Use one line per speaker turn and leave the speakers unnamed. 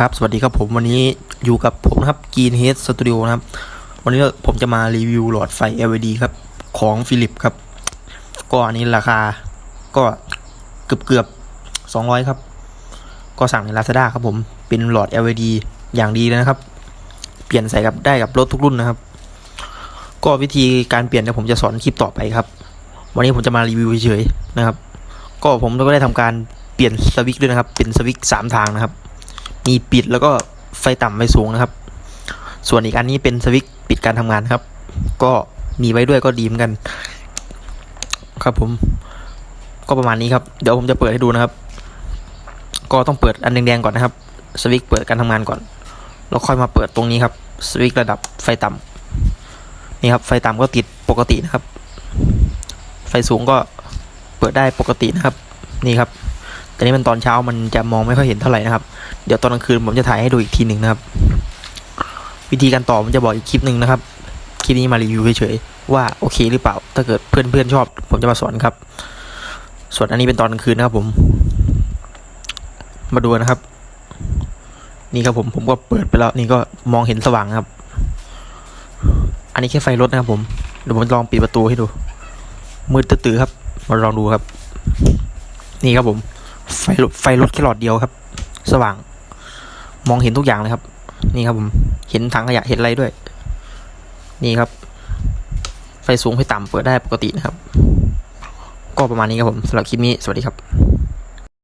ครับ สวัสดีครับผมวันนี้อยู่กับผมนะครับ Green Head Studio นะครับ วันนี้ผมจะมารีวิวหลอดไฟ LED ครับ ของฟิลิปครับ ก็อันนี้ราคาก็เกือบเกือบสองร้อยครับ ก็สั่งใน Lazada ครับผมเป็นหลอด LED อย่างดีเลยนะครับ เปลี่ยนใส่กับได้กับรถทุกรุ่นนะครับ ก็วิธีการเปลี่ยนเนี่ยวผมจะสอนคลิปต่อไปครับ วันนี้ผมจะมารีวิวเฉยๆนะครับ ก็ผมก็ได้ทำการเปลี่ยนสวิตช์ด้วยนะครับ เป็นสวิตช์สามทางนะครับ มีปิดแล้วก็ไฟต่ำไฟสูงนะครับ ส่วนอีกอันนี้เป็นสวิตช์ปิดการทำงานครับ ก็มีไว้ด้วยก็ดีเหมือนกัน ครับผม ก็ประมาณนี้ครับ เดี๋ยวผมจะเปิดให้ดูนะครับ ก็ต้องเปิดอันแดงๆก่อนนะครับ สวิตช์เปิดการทำงานก่อน แล้วค่อยมาเปิดตรงนี้ครับ สวิตช์ระดับไฟต่ำนี่ครับ ไฟต่ำก็ติดปกตินะครับ ไฟสูงก็เปิดได้ปกตินะครับ นี่ครับ แต่นี้มันตอนเช้ามันจะมองไม่ค่อยเห็นเท่าไหร่นะครับ เดี๋ยวตอนกลางคืนผมจะถ่ายให้ดูอีกทีหนึ่งนะครับ วิธีการต่อผมจะบอกอีกคลิปหนึ่งนะครับ คลิปนี้มารีวิวเฉยๆว่าโอเคหรือเปล่า ถ้าเกิดเพื่อนๆชอบ ผมจะมาสอนครับ ส่วนอันนี้เป็นตอนกลางคืนนะครับผม มาดูนะครับ นี่ครับผมผมก็เปิดไปแล้ว นี่ก็มองเห็นสว่างครับ อันนี้แค่ไฟรถนะครับผม เดี๋ยวผมลองปิดประตูให้ดู มืดตื้อๆครับ มาลองดูครับ นี่ครับผม ไฟรถไฟรถแค่หลอดเดียวครับ สว่าง มองเห็นทุกอย่างเลยครับ นี่ครับผม เห็นถังขยะเห็นอะไรด้วย นี่ครับ ไฟสูงไฟต่ำเปิดได้ปกตินะครับ ก็ประมาณนี้ครับผมสำหรับคลิปนี้สวัสดีครับ